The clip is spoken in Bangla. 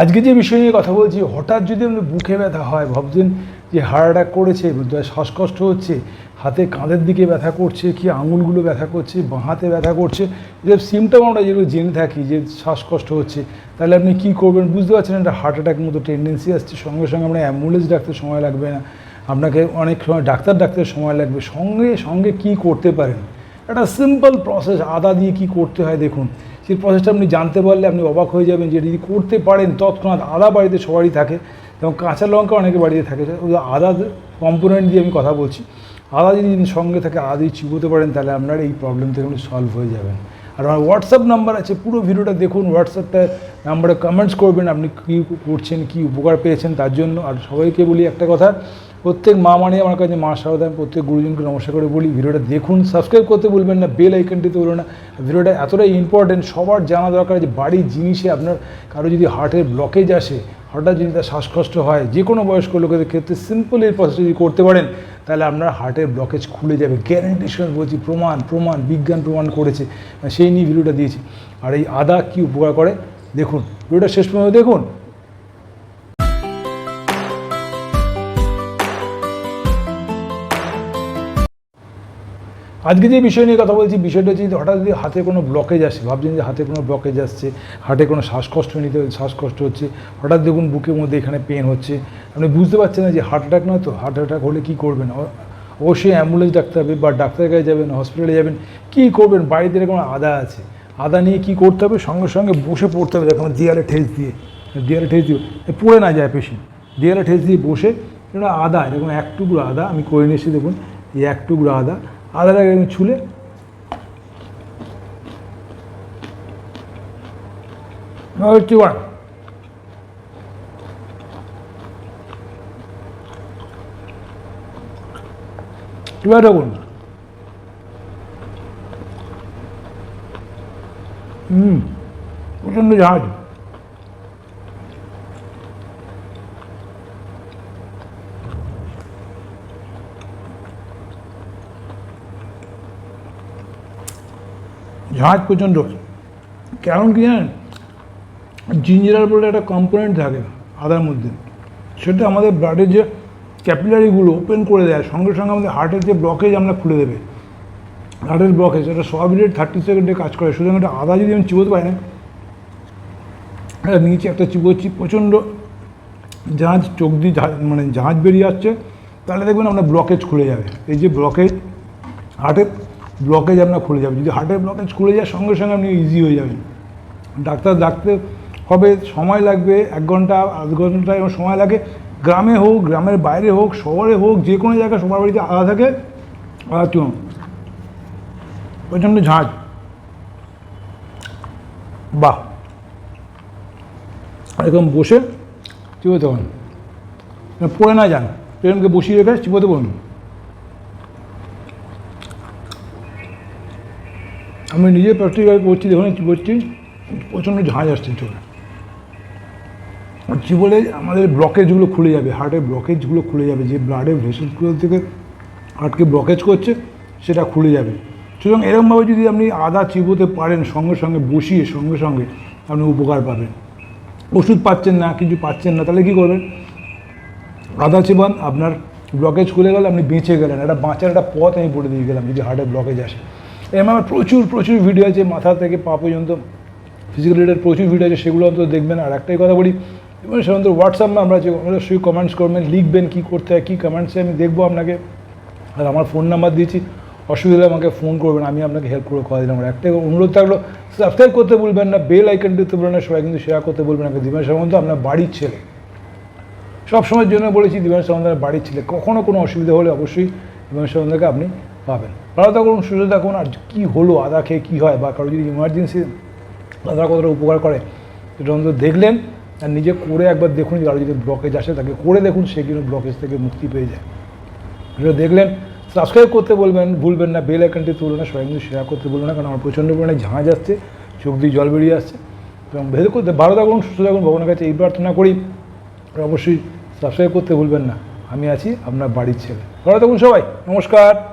আজকে যে বিষয় নিয়ে কথা বলছি, হঠাৎ যদি আমাদের বুকে ব্যথা হয়, ভাবছেন যে হার্ট অ্যাটাক করেছে শ্বাসকষ্ট হচ্ছে, হাতে কাঁধের দিকে ব্যথা করছে, কি আঙুলগুলো ব্যথা করছে, বাঁ হাতে ব্যথা করছে যে সিমটম আমরা যেগুলো জেনে থাকি, যে শ্বাসকষ্ট হচ্ছে, তাহলে আপনি কী করবেন? বুঝতে পারছেন একটা হার্ট অ্যাটাক মতো টেন্ডেন্সি আসছে, সঙ্গে সঙ্গে আমরা অ্যাম্বুলেন্স ডাকতে সময় লাগবে না, আপনাকে অনেক সময় ডাক্তার ডাকতে সময় লাগবে, সঙ্গে সঙ্গে কি করতে পারেন? একটা সিম্পল প্রসেস আদা দিয়ে কি করতে হয় দেখুন। সেই প্রসেসটা আপনি জানতে পারলে আপনি অবাক হয়ে যাবেন যে যদি করতে পারেন, তৎক্ষণাৎ আদা বাড়িতে সবারই থাকে এবং কাঁচা লঙ্কা অনেকে বাড়িতে থাকে। ওই আদা কম্পোনেন্ট দিয়ে আমি কথা বলছি। আদা যদি সঙ্গে থাকে, আদা যদি চিবোতে পারেন, তাহলে আপনার এই প্রবলেম থেকে আপনি সলভ হয়ে যাবেন। আর আমার হোয়াটসঅ্যাপ নাম্বার আছে, পুরো ভিডিওটা দেখুন হোয়াটসঅ্যাপটা নাম্বারে কমেন্টস করবেন, আপনি কী করছেন, কী উপকার পেয়েছেন তার জন্য। আর সবাইকে বলি একটা কথা, প্রত্যেক মা মানে আমার কাছে মা সারদা আমি প্রত্যেক গুরুজনকে নমস্কার করে বলি, ভিডিওটা দেখুন সাবস্ক্রাইব করতে বলবেন না বেল আইকনটিতে বলবেন না। ভিডিওটা এতটাই ইম্পর্টেন্ট সবার জানা দরকার যে বাড়ির জিনিসে আপনার কারও যদি হার্টের ব্লকেজ আসে, হঠাৎ যদি তার শ্বাসকষ্ট হয় যে কোনো বয়স্ক লোকেদের ক্ষেত্রে সিম্পল এই প্রসেস যদি করতে পারেন তাহলে আপনার হার্টের ব্লকেজ খুলে যাবে। গ্যারেন্টি সঙ্গে বলছি, প্রমাণ প্রমাণ, বিজ্ঞান প্রমাণ করেছে। সেই নিয়ে ভিডিওটা দিয়েছি। আর এই আদা কী উপকার করে? দেখুন ভিডিওটা শেষ পর্যন্ত দেখুন। আজকে যে বিষয় নিয়ে কথা বলছি, বিষয়টা হচ্ছে হঠাৎ যদি হাতে কোনো ব্লকেজ আসে, ভাবছেন যে হাতে কোনো ব্লকেজ আসছে হার্টে কোনো শ্বাসকষ্ট নিতে শ্বাসকষ্ট হচ্ছে, হঠাৎ দেখুন বুকের মধ্যে এখানে পেন হচ্ছে, আপনি বুঝতে পারছেন না যে হার্ট অ্যাটাক নয় তো? হার্ট অ্যাটাক হলে কী করবেন? অবশ্যই অ্যাম্বুলেন্স ডাকতে হবে বা ডাক্তারের কাছে যাবেন হসপিটালে যাবেন, কী করবেন? বাড়িতে এরকম আদা আছে। আদা নিয়ে কী করতে হবে? সঙ্গে সঙ্গে বসে পড়তে হবে। দেখুন, দেয়ালে ঠেস দিয়ে, দেয়ালে ঠেস দিয়ে পড়ে না যায় পেশেন্ট দেয়ালে ঠেস দিয়ে বসে এটা আদা, এরকম এক টুকরো আদা আমি করে নিয়েছি, দেখুন, এই এক টুকরো আদা আদাটাকে এরকম ছুলে হচ্ছে ওয়ান দেখুন। হুম প্রচণ্ড জাহাজ ঝাঁজ প্রচণ্ড কারণ কি জানেন? জিঞ্জার বলে একটা কম্পোনেন্ট থাকে আদার মধ্যে। সেটা আমাদের ব্লাডের যে ক্যাপিলারিগুলো ওপেন করে দেয়, সঙ্গে সঙ্গে আমাদের হার্টের যে ব্লকেজ আমরা খুলে দেবে। হার্টের ব্লকেজ এটা সব মিনিট থার্টি সেকেন্ডে কাজ করে। সুতরাং একটা আদা যদি আমি চিবোতে পারি না নিচে একটা চিবোচ্ছি, প্রচণ্ড জাহাজ চোখ দিয়ে মানে জাহাজ বেরিয়ে আসছে। তাহলে দেখবেন আপনার ব্লকেজ খুলে যাবে। এই যে ব্লকেজ হার্টের ব্লকেজ আপনার খুলে যাবে। যদি হার্টের ব্লকেজ খুলে যায়, সঙ্গে সঙ্গে আপনি ইজি হয়ে যাবেন। ডাক্তার ডাকতে হবে, সময় লাগবে, এক ঘণ্টা, আধ ঘণ্টা এরকম সময় লাগে। গ্রামে হোক, গ্রামের বাইরে হোক, শহরে হোক, যে কোনো জায়গায় সবার বাড়িতে আলাদা থাকে, আলাদা চুন প্রচণ্ড ঝাঁজ। বাহ। এরকম বসে চিবোতে পারেন। পড়ে না যান। ট্রেনকে বসিয়ে রেখে চিবোতে বলুন। আমি নিজে প্র্যাকটিক্যাল করছি দেখুন চিবোচ্ছি প্রচণ্ড ঝাঁজ আসছে চোখে। চিবোলে আমাদের ব্লকেজগুলো খুলে যাবে হার্টের ব্লকেজগুলো খুলে যাবে, যে ব্লাডের ভেসেলসগুলো থেকে হার্টকে ব্লকেজ করছে, সেটা খুলে যাবে। সুতরাং এরকমভাবে যদি আপনি আদা চিবোতে পারেন, সঙ্গে সঙ্গে বসিয়ে, সঙ্গে সঙ্গে আপনি উপকার পাবেন। ওষুধ পাচ্ছেন না, কিছু পাচ্ছেন না, তাহলে কী করবেন? আদা চিবান, আপনার ব্লকেজ খুলে গেল, আপনি বেঁচে গেলেন। একটা বাঁচার একটা পথ আমি বলে দিয়ে গেলাম, যদি হার্টের ব্লকেজ আসে। এরকম আমার প্রচুর প্রচুর ভিডিও আছে মাথা থেকে পা পর্যন্ত। ফিজিক্যাল রিলেটেড প্রচুর ভিডিও আছে, সেগুলো অন্তত দেখবেন। আর একটাই কথা বলি এবং সাধারণত হোয়াটসঅ্যাপে আমরা যে অবশ্যই কমেন্টস করবেন, লিখবেন কী করতে হয়, কী কমেন্টসে আমি দেখব আপনাকে। আর আমার ফোন নাম্বার দিয়েছি অসুবিধা আমাকে ফোন করবেন, আমি আপনাকে হেল্প করে কথা দিলাম। একটাই অনুরোধ থাকল সাবস্ক্রাইব করতে বলবেন না বেল আইকন দিতে বলবেন না, সবাই কিন্তু শেয়ার করতে বলবেন না। দিবেন সামন্ত আপনার বাড়ির ছেলে। সব সময়ের জন্য বলেছি, দিবেন সামন্তের বাড়ির ছেলে। কখনও কোনো অসুবিধা হলে অবশ্যই দিবেন সামন্তকে আপনি পাবেন। ভালো থাকুন সুস্থ থাকুন আর কী হলো, আদা খেয়ে কী হয়, বা কারও যদি ইমার্জেন্সি আদা কতটা উপকার করে, সেটা অন্তত দেখলেন আর নিজে করে একবার দেখুন কারও যদি ব্লকেজ আসে, তাকে করে দেখুন, সে কিন্তু ব্লকেজ থেকে মুক্তি পেয়ে যায়। ভিডিও দেখলেন সাবস্ক্রাইব করতে বলবেন, ভুলবেন না বেল আইকনটি তুলবেন না সবাই কিন্তু শেয়ার করতে বলবেন না, কারণ আমার প্রচণ্ড পরিমাণে ঝাঁজ আসছে, চোখ দিয়ে জল বেরিয়ে আসছে। এবং ভেদ করতে, ভালো থাকুন, সুস্থ থাকুন, ভগবানের কাছে এই প্রার্থনা করি অবশ্যই সাবস্ক্রাইব করতে ভুলবেন না। আমি আছি আপনার বাড়ির ছেলে। ভালো থাকুন সবাই, নমস্কার।